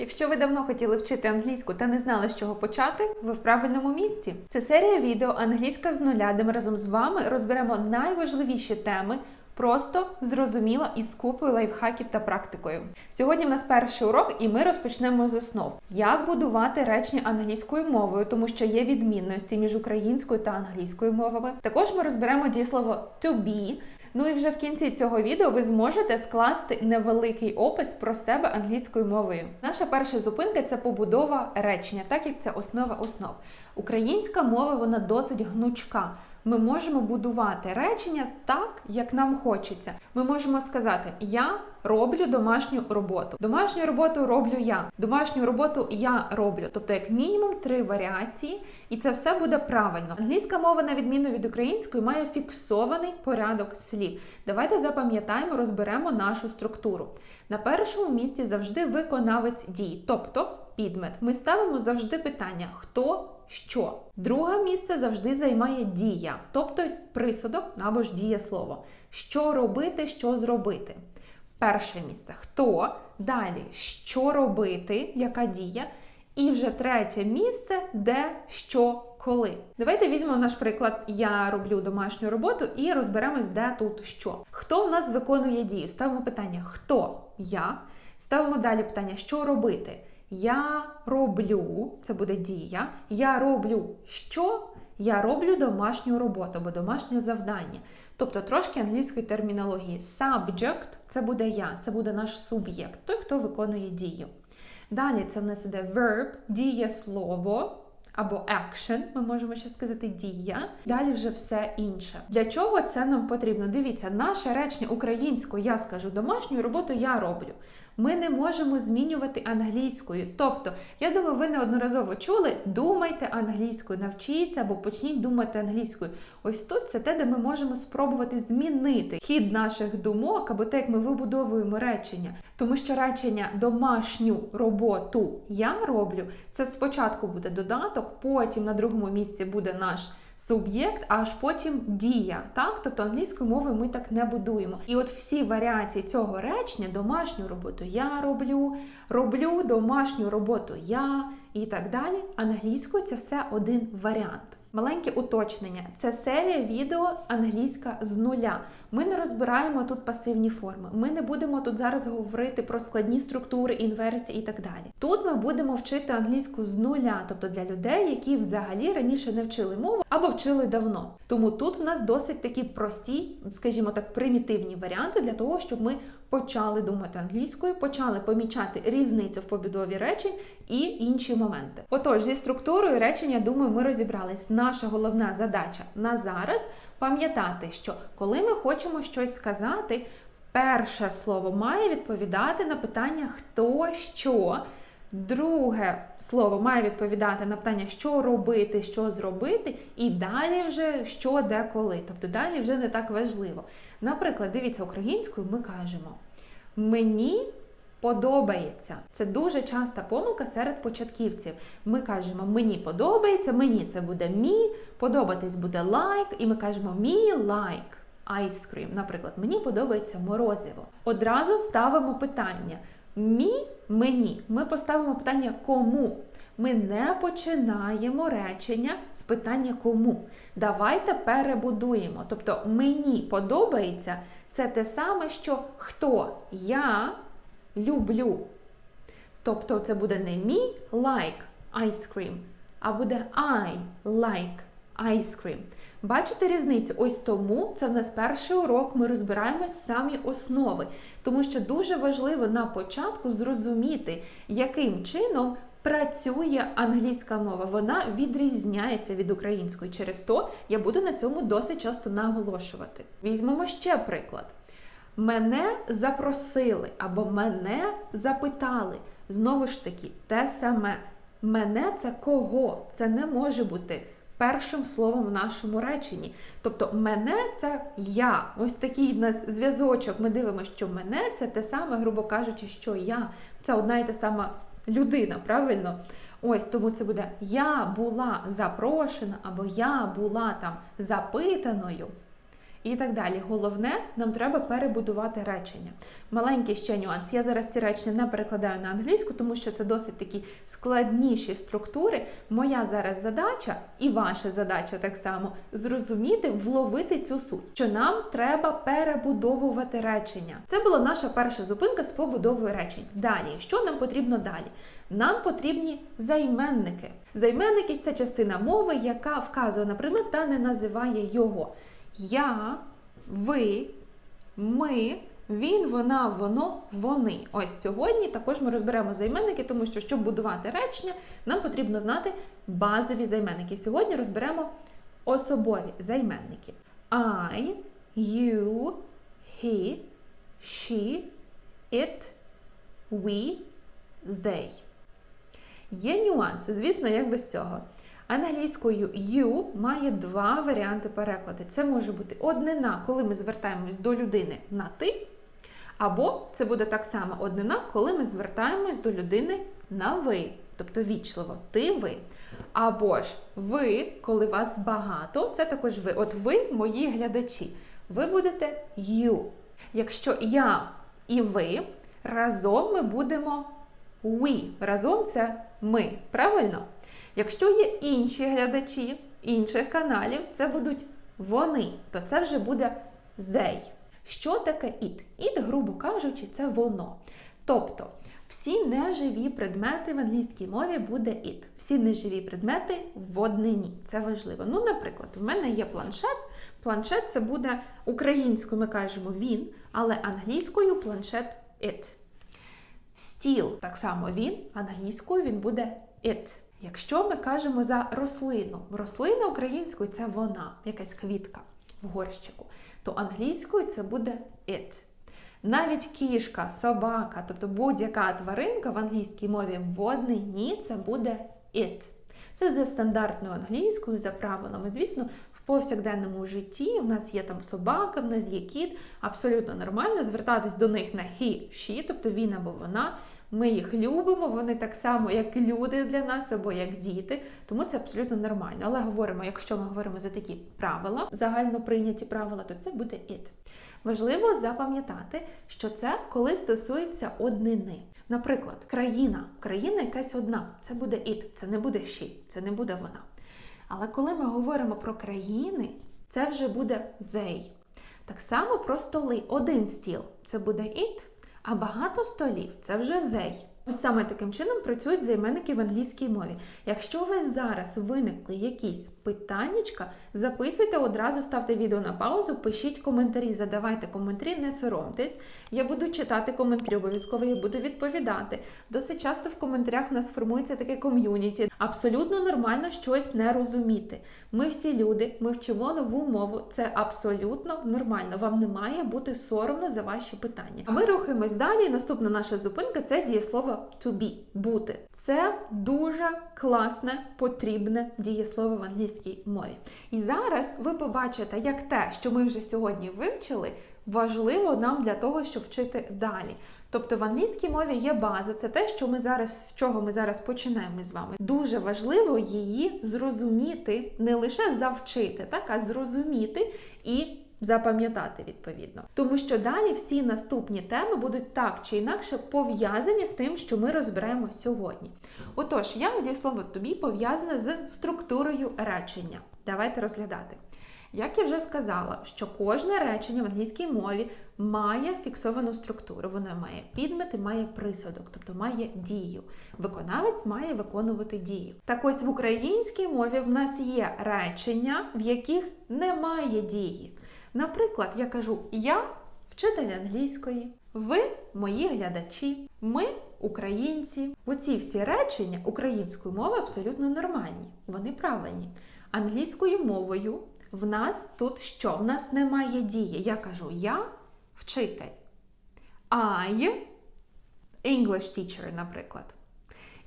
Якщо ви давно хотіли вчити англійську та не знали, з чого почати, ви в правильному місці. Це серія відео Англійська з нуля, де ми разом з вами розберемо найважливіші теми. Просто зрозуміло і з купою лайфхаків та практикою. Сьогодні в нас перший урок, і ми розпочнемо з основ, як будувати речення англійською мовою, тому що є відмінності між українською та англійською мовами. Також ми розберемо дієслово to be, Ну і вже в кінці цього відео ви зможете скласти невеликий опис про себе англійською мовою. Наша перша зупинка це побудова речення, так як це основа основ. Українська мова вона досить гнучка. Ми можемо будувати речення так, як нам хочеться. Ми можемо сказати: Я роблю домашню роботу. Домашню роботу роблю я. Домашню роботу я роблю. Тобто, як мінімум, три варіації, і це все буде правильно. Англійська мова, на відміну від української, має фіксований порядок слів. Давайте запам'ятаємо, розберемо нашу структуру. На першому місці завжди виконавець дій, тобто підмет. Ми ставимо завжди питання хто. Що? Друге місце завжди займає дія, тобто присудок або ж дієслово. Що робити, що зробити. Перше місце хто, далі що робити, яка дія. І вже третє місце, де, що, коли. Давайте візьмемо наш приклад: я роблю домашню роботу і розберемось, де тут що. Хто в нас виконує дію? Ставимо питання: хто я? Ставимо далі питання, що робити. Я роблю, це буде дія. Я роблю що? Я роблю домашню роботу або домашнє завдання. Тобто трошки англійської термінології. Subject це буде я, це буде наш суб'єкт, той, хто виконує дію. Далі це в нас іде verb, дієслово. Або action, ми можемо ще сказати дія. Далі вже все інше. Для чого це нам потрібно? Дивіться, наше речення українською я скажу домашню роботу я роблю. Ми не можемо змінювати англійською. Тобто, я думаю, ви неодноразово чули, думайте англійською, навчіться або почніть думати англійською. Ось тут це те, де ми можемо спробувати змінити хід наших думок, або те, як ми вибудовуємо речення. Тому що речення домашню роботу я роблю, це спочатку буде додаток, потім на другому місці буде наш. Суб'єкт, аж потім дія. Так? Тобто англійською мовою ми так не будуємо. І от всі варіації цього речення, домашню роботу я роблю, роблю домашню роботу я і так далі. Англійською це все один варіант. Маленьке уточнення. Це серія відео англійська з нуля. Ми не розбираємо тут пасивні форми. Ми не будемо тут зараз говорити про складні структури, інверсії і так далі. Тут ми будемо вчити англійську з нуля, тобто для людей, які взагалі раніше не вчили мову або вчили давно. Тому тут в нас досить такі прості, скажімо так, примітивні варіанти для того, щоб ми почали думати англійською, почали помічати різницю в побудові речень і інші моменти. Отож, зі структурою речення, думаю, ми розібрались. Наша головна задача на зараз пам'ятати, що коли ми хочемо щось сказати, перше слово має відповідати на питання хто що. Друге слово має відповідати на питання, що робити, що зробити, і далі вже що, де, коли. Тобто далі вже не так важливо. Наприклад, дивіться, українською ми кажемо мені подобається. Це дуже часта помилка серед початківців. Ми кажемо мені подобається, мені це буде мі, подобатись буде лайк, like, і ми кажемо мі лайк. Ice cream. Наприклад, мені подобається морозиво. Одразу ставимо питання. Мі мені. Ми поставимо питання кому. Ми не починаємо речення з питання кому. Давайте перебудуємо. Тобто мені подобається це те саме, що хто я люблю. Тобто це буде не me like ice cream, а буде I like ice cream. Бачите різницю? Ось тому це в нас перший урок. Ми розбираємо самі основи, тому що дуже важливо на початку зрозуміти, яким чином. Працює англійська мова, вона відрізняється від української. Через то я буду на цьому досить часто наголошувати. Візьмемо ще приклад. Мене запросили або мене запитали. Знову ж таки, те саме. Мене це кого? Це не може бути першим словом в нашому реченні. Тобто, мене це я. Ось такий в нас зв'язочок. Ми дивимося, що мене це те саме, грубо кажучи, що я. Це одна і та сама людина, правильно? Ось тому це буде я була запрошена, або я була там запитаною. І так далі. Головне, нам треба перебудувати речення. Маленький ще нюанс. Я зараз ці речення не перекладаю на англійську, тому що це досить такі складніші структури. Моя зараз задача, і ваша задача так само зрозуміти, вловити цю суть, що нам треба перебудовувати речення. Це була наша перша зупинка з побудовою речень. Далі, що нам потрібно далі? Нам потрібні займенники. Займенники це частина мови, яка вказує на предмет та не називає його. Я, ви, ми, він, вона, воно, вони. Ось сьогодні також ми розберемо займенники, тому що щоб будувати речення, нам потрібно знати базові займенники. Сьогодні розберемо особові займенники. I, you, he, she, it, we, they. Є нюанси, звісно, як без цього. Англійською you має два варіанти перекладу. Це може бути однина, коли ми звертаємось до людини на ти, або це буде так само однина, коли ми звертаємось до людини на ви, тобто вічливо, ти ви. Або ж ви, коли вас багато, це також ви. От ви, мої глядачі, ви будете you. Якщо я і ви, разом ми будемо we. Разом це ми. Правильно? Якщо є інші глядачі інших каналів, це будуть вони, то це вже буде they. Що таке it? It, грубо кажучи, це воно. Тобто всі неживі предмети в англійській мові буде it. Всі неживі предмети в однині. Це важливо. Ну, наприклад, в мене є планшет. Планшет це буде українською, ми кажемо він, але англійською планшет it. Стіл так само він, англійською він буде it. Якщо ми кажемо за рослину, рослина українською це вона, якась квітка в горщику, то англійською це буде it. Навіть кішка, собака, тобто будь-яка тваринка в англійській мові в однині це буде it. Це за стандартною англійською, за правилами. Звісно, в повсякденному житті в нас є там собака, в нас є кіт. Абсолютно нормально звертатись до них на he, she, тобто він або вона. Ми їх любимо, вони так само, як люди для нас, або як діти, тому це абсолютно нормально. Але говоримо, якщо ми говоримо за такі правила, загально прийняті правила, то це буде it. Важливо запам'ятати, що це коли стосується однини. Наприклад, країна, країна якась одна, це буде it, це не буде she, це не буде вона. Але коли ми говоримо про країни, це вже буде they. Так само про столи. Один стіл це буде it, а багато столів це вже they. Ось саме таким чином працюють займенники в англійській мові. Якщо у вас зараз виникли якісь питаннячка, записуйте одразу, ставте відео на паузу, пишіть коментарі, задавайте коментарі, не соромтесь. Я буду читати коментарі, обов'язково я буду відповідати. Досить часто в коментарях в нас формується таке ком'юніті. Абсолютно нормально щось не розуміти. Ми всі люди, ми вчимо нову мову. Це абсолютно нормально. Вам не має бути соромно за ваші питання. А ми рухаємось далі. Наступна наша зупинка це дієслово to be бути. Це дуже класне, потрібне дієслово в англійській мові. І зараз ви побачите, як те, що ми вже сьогодні вивчили, важливо нам для того, щоб вчити далі. Тобто в англійській мові є база, це те, що ми зараз, з чого ми зараз починаємо з вами. Дуже важливо її зрозуміти, не лише завчити, так, а зрозуміти і запам'ятати відповідно. Тому що далі всі наступні теми будуть так чи інакше пов'язані з тим, що ми розберемо сьогодні. Отож, як дієслово тобі пов'язане з структурою речення. Давайте розглядати. Як я вже сказала, що кожне речення в англійській мові має фіксовану структуру. Воно має підмет і має присудок, тобто має дію. Виконавець має виконувати дію. Так ось в українській мові в нас є речення, в яких немає дії. Наприклад, я кажу я вчитель англійської, ви мої глядачі, ми українці. Оці всі речення українською мовою абсолютно нормальні, вони правильні. Англійською мовою в нас тут що? В нас немає дії. Я кажу я вчитель. I English teacher, наприклад.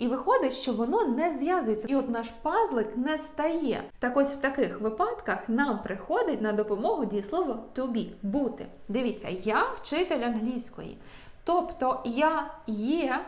І виходить, що воно не зв'язується. І от наш пазлик не стає. Так ось в таких випадках нам приходить на допомогу дієслово to be бути. Дивіться, я вчитель англійської. Тобто я є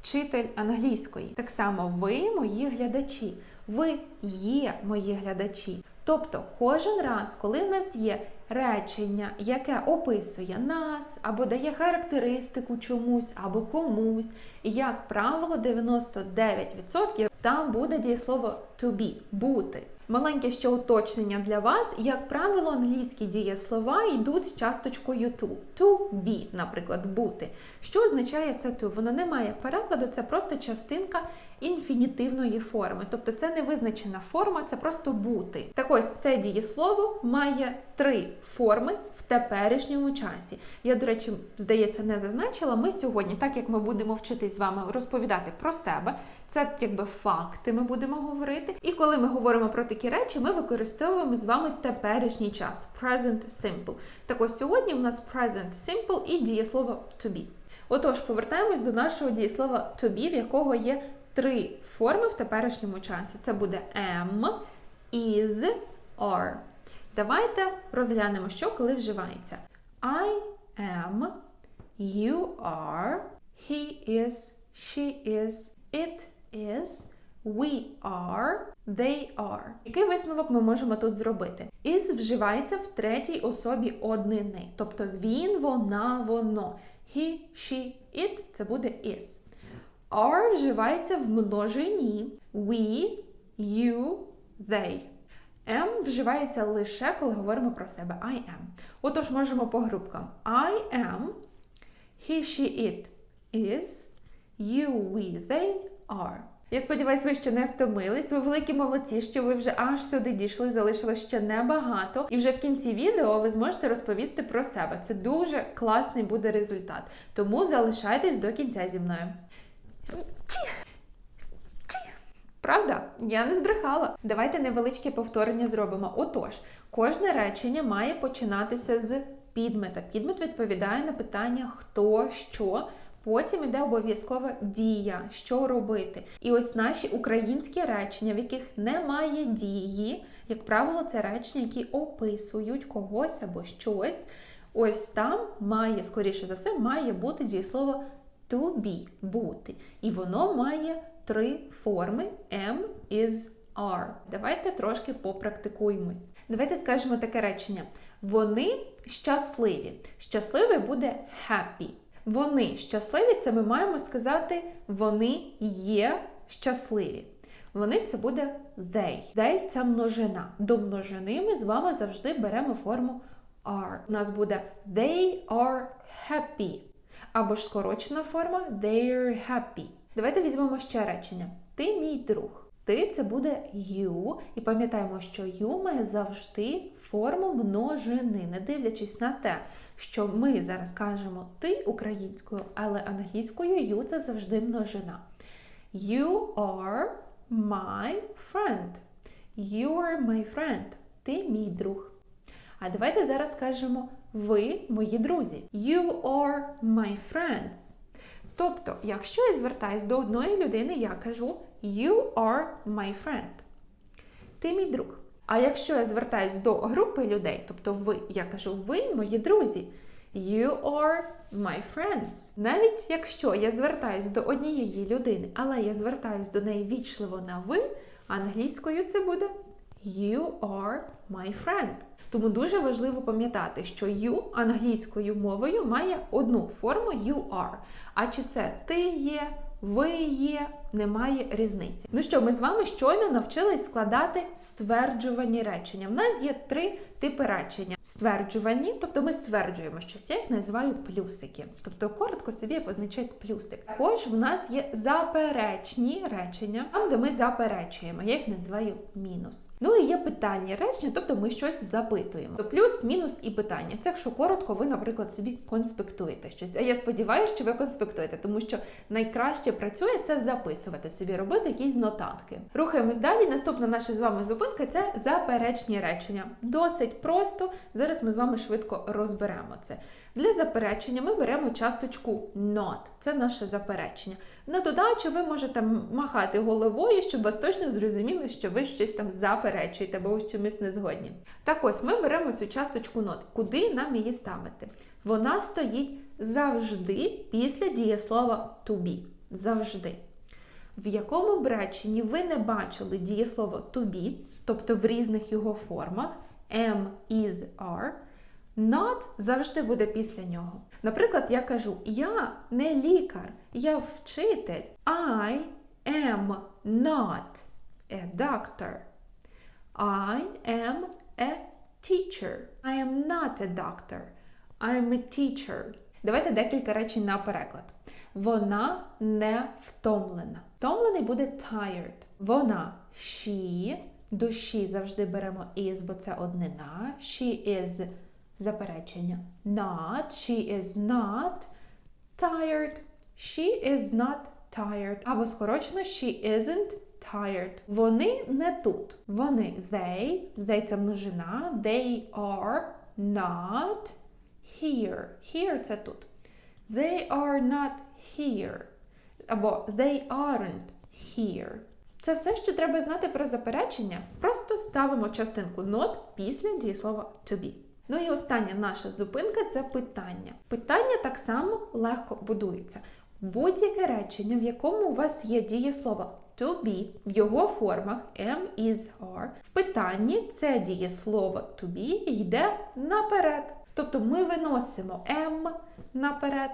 вчитель англійської. Так само ви мої глядачі. Ви є мої глядачі. Тобто, кожен раз, коли в нас є речення, яке описує нас, або дає характеристику чомусь, або комусь, як правило, 99% там буде дієслово to be бути. Маленьке ще уточнення для вас. Як правило, англійські дієслова йдуть з часточкою to. To be, наприклад, бути. Що означає це to? Воно не має перекладу, це просто частинка інфінітивної форми. Тобто це не визначена форма, це просто бути. Так ось це дієслово має три форми в теперішньому часі. Я, до речі, здається, не зазначила. Ми сьогодні, так як ми будемо вчитись з вами розповідати про себе, це якби факти ми будемо говорити. І коли ми говоримо про такі речі, ми використовуємо з вами теперішній час present simple. Так ось сьогодні в нас present simple і дієслово to be. Отож, повертаємось до нашого дієслова to be, в якого є три форми в теперішньому часі. Це буде am, is, are. Давайте розглянемо, що коли вживається. I am, you are, he is, she is, it is, we are, they are. Який висновок ми можемо тут зробити? Is вживається в третій особі однини. Тобто він, вона, воно. He, she, it це буде is. Are вживається в множині. We, you, they. Am вживається лише, коли говоримо про себе. I am. Отож, можемо по групкам. I am, he, she, it is, you, we, they are. Я сподіваюся, ви ще не втомились. Ви великі молодці, що ви вже аж сюди дійшли, залишилось ще небагато. І вже в кінці відео ви зможете розповісти про себе. Це дуже класний буде результат. Тому залишайтесь до кінця зі мною. Правда? Я не збрехала. Давайте невеличке повторення зробимо. Отож, кожне речення має починатися з підмета. Підмет відповідає на питання хто, що. Потім іде обов'язкова дія, що робити. І ось наші українські речення, в яких немає дії, як правило, це речення, які описують когось або щось. Ось там має, скоріше за все, має бути дієслово to be бути. І воно має три форми am, is, are. Давайте трошки попрактикуємось. Давайте скажемо таке речення: вони щасливі. Щасливий буде happy. Вони щасливі, це ми маємо сказати, вони є щасливі. Вони це буде they. They це множина. До множини ми з вами завжди беремо форму are. У нас буде they are happy. Або ж скорочена форма they're happy. Давайте візьмемо ще речення. Ти мій друг. Ти це буде you. І пам'ятаємо, що you має завжди форму множини, не дивлячись на те, що ми зараз кажемо ти українською, але англійською you це завжди множина. You are my friend. You are my friend. Ти мій друг. А давайте зараз скажемо ви мої друзі. You are my friends. Тобто, якщо я звертаюсь до одної людини, я кажу You are my friend. Ти мій друг. А якщо я звертаюсь до групи людей, тобто ви, я кажу ви мої друзі. You are my friends. Навіть якщо я звертаюсь до однієї людини, але я звертаюсь до неї вічливо на ви, англійською це буде You are my friend. Тому дуже важливо пам'ятати, що you англійською мовою має одну форму you are. А чи це ти є, ви є, немає різниці. Ну що, ми з вами щойно навчились складати стверджувані речення. В нас є три типи речення: стверджувані, тобто ми стверджуємо щось, я їх називаю плюсики. Тобто коротко собі позначають плюсик. Також в нас є заперечні речення, там, де ми заперечуємо, я їх називаю мінус. Ну і є питання речення, тобто ми щось запитуємо. То плюс, мінус і питання. Це якщо коротко, ви, наприклад, собі конспектуєте щось. А я сподіваюся, що ви конспектуєте, тому що найкраще працює це записувати собі, робити якісь нотатки. Рухаємось далі. Наступна наша з вами зупинка це заперечні речення. Досить просто. Зараз ми з вами швидко розберемо це. Для заперечення ми беремо часточку not. Це наше заперечення. На додачу ви можете махати головою, щоб вас точно зрозуміли, що ви щось там заперечуєте або ви чимось не згодні. Так ось ми беремо цю часточку not. Куди нам її ставити? Вона стоїть завжди після дієслова to be. Завжди. В якому б реченні ви не бачили дієслово to be, тобто в різних його формах am, is, are, not завжди буде після нього. Наприклад, я кажу: Я не лікар, я вчитель. I am not a doctor. I am a teacher. I am not a doctor. I am a teacher. Давайте декілька речень на переклад. Вона не втомлена. Втомлений буде tired. Вона she. She завжди беремо is, бо це однина. She is заперечення. Not. She is not tired. She is not tired. Або скорочено she isn't tired. Вони не тут. Вони they. They це множина. They are not here. Here це тут. They are not here. Або they aren't here. Це все, що треба знати про заперечення. Просто ставимо частинку not після дієслова to be. Ну і остання наша зупинка це питання. Питання так само легко будується. Будь-яке речення, в якому у вас є дієслово to be в його формах am, is, are, в питанні це дієслово to be йде наперед. Тобто ми виносимо am наперед.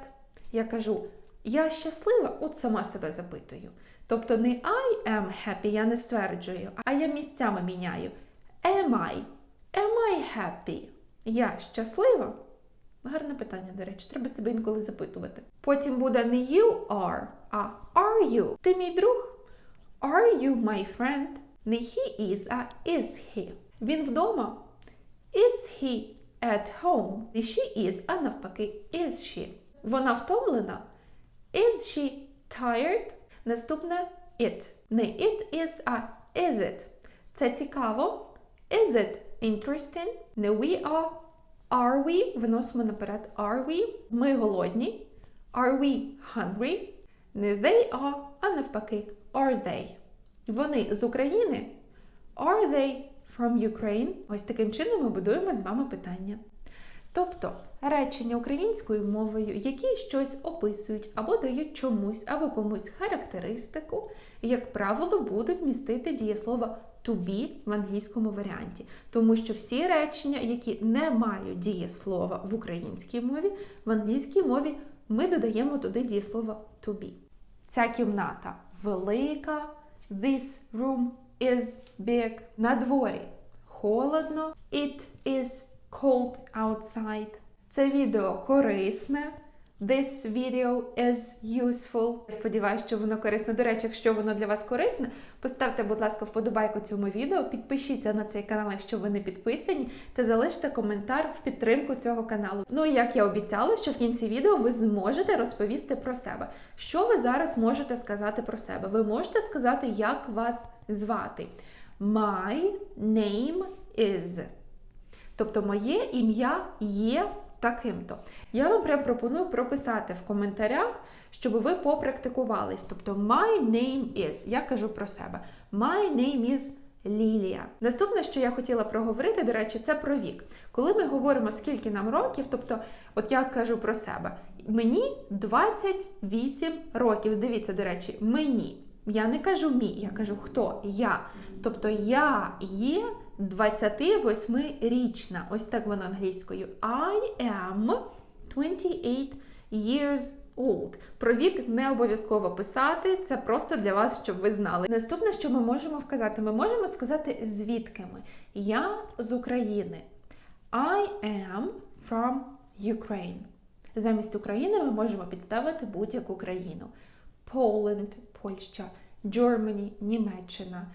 Я кажу, я щаслива, от сама себе запитую. Тобто не I am happy, я не стверджую, а я місцями міняю. Am I? Am I happy? Я щаслива? Гарне питання, до речі, треба себе інколи запитувати. Потім буде не you are, а are you. Ти мій друг? Are you my friend? Не he is, а is he. Він вдома? Is he at home? Не she is, а навпаки, is she. Вона втомлена? Is she tired? Наступне it. Не it is, а is it. Це цікаво. Is it interesting? Не we are. Are we? Виносимо наперед. Are we? Ми голодні. Are we hungry? Не they are, а навпаки, are they. Вони з України. Are they from Ukraine? Ось таким чином ми будуємо з вами питання. Тобто речення українською мовою, які щось описують або дають чомусь або комусь характеристику, як правило, будуть містити дієслово to be в англійському варіанті. Тому що всі речення, які не мають дієслова в українській мові, в англійській мові ми додаємо туди дієслово to be. Ця кімната велика. This room is big. На дворі холодно. It is cold outside. Це відео корисне. This video is useful. Я сподіваюся, що воно корисне. До речі, якщо воно для вас корисне, поставте, будь ласка, вподобайку цьому відео, підпишіться на цей канал, якщо ви не підписані, та залиште коментар в підтримку цього каналу. Ну і як я обіцяла, що в кінці відео ви зможете розповісти про себе. Що ви зараз можете сказати про себе? Ви можете сказати, як вас звати. My name is. Тобто моє ім'я є таким-то. Я вам прям пропоную прописати в коментарях, щоб ви попрактикувались. Тобто, my name is. Я кажу про себе. My name is Лілія. Наступне, що я хотіла проговорити, до речі, це про вік. Коли ми говоримо, скільки нам років, тобто, от я кажу про себе, мені 28 років. Дивіться, до речі, мені. Я не кажу мій, я кажу хто? Я. Тобто я є 28-річна. Ось так воно англійською. I am 28 years old. Про вік не обов'язково писати, це просто для вас, щоб ви знали. Наступне, що ми можемо вказати, ми можемо сказати звідки ми. Я з України. I am from Ukraine. Замість України ми можемо підставити будь-яку країну. Poland – Польща, Germany – Німеччина,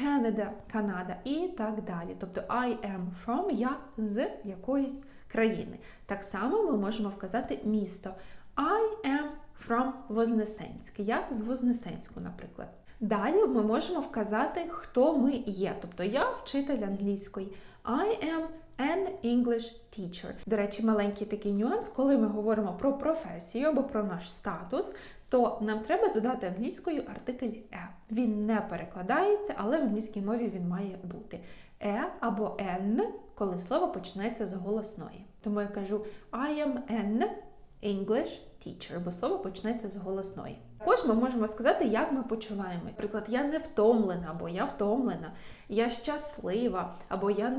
Canada – Канада і так далі. Тобто I am from я з якоїсь країни. Так само ми можемо вказати місто. I am from Вознесенськ. Я з Вознесенську, наприклад. Далі ми можемо вказати, хто ми є. Тобто я вчитель англійської. I am an English teacher. До речі, маленький такий нюанс, коли ми говоримо про професію або про наш статус, то нам треба додати англійською артикль е. Він не перекладається, але в англійській мові він має бути е або n, коли слово починається з голосної. Тому я кажу I am an English teacher, бо слово почнеться з голосної. Також ми можемо сказати, як ми почуваємось. Наприклад, я не втомлена, або я втомлена, я щаслива, або я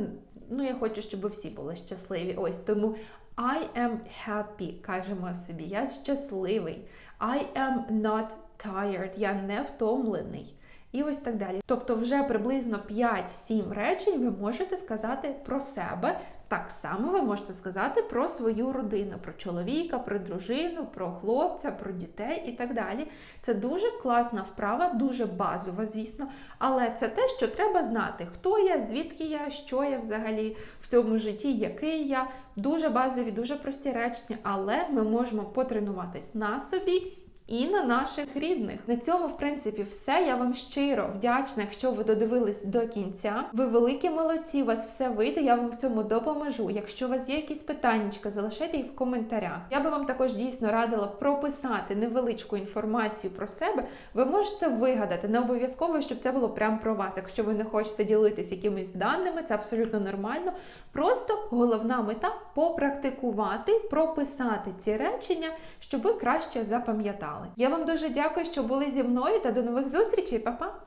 ну я хочу, щоб всі були щасливі. Ось тому I am happy, кажемо собі, я щасливий. I am not tired, я не втомлений. І ось так далі. Тобто, вже приблизно 5-7 речень ви можете сказати про себе. Так само ви можете сказати про свою родину, про чоловіка, про дружину, про хлопця, про дітей і так далі. Це дуже класна вправа, дуже базова, звісно. Але це те, що треба знати, хто я, звідки я, що я взагалі в цьому житті, який я. Дуже базові, дуже прості речення, але ми можемо потренуватись на собі і на наших рідних. На цьому, в принципі, все. Я вам щиро вдячна, якщо ви додивились до кінця. Ви великі молодці, у вас все вийде. Я вам в цьому допоможу. Якщо у вас є якісь питання, залишайте їх в коментарях. Я би вам також дійсно радила прописати невеличку інформацію про себе. Ви можете вигадати, не обов'язково, щоб це було прямо про вас. Якщо ви не хочете ділитись якимись даними, це абсолютно нормально. Просто головна мета попрактикувати, прописати ці речення, щоб ви краще запам'ятали. Я вам дуже дякую, що були зі мною та до нових зустрічей, Па-па!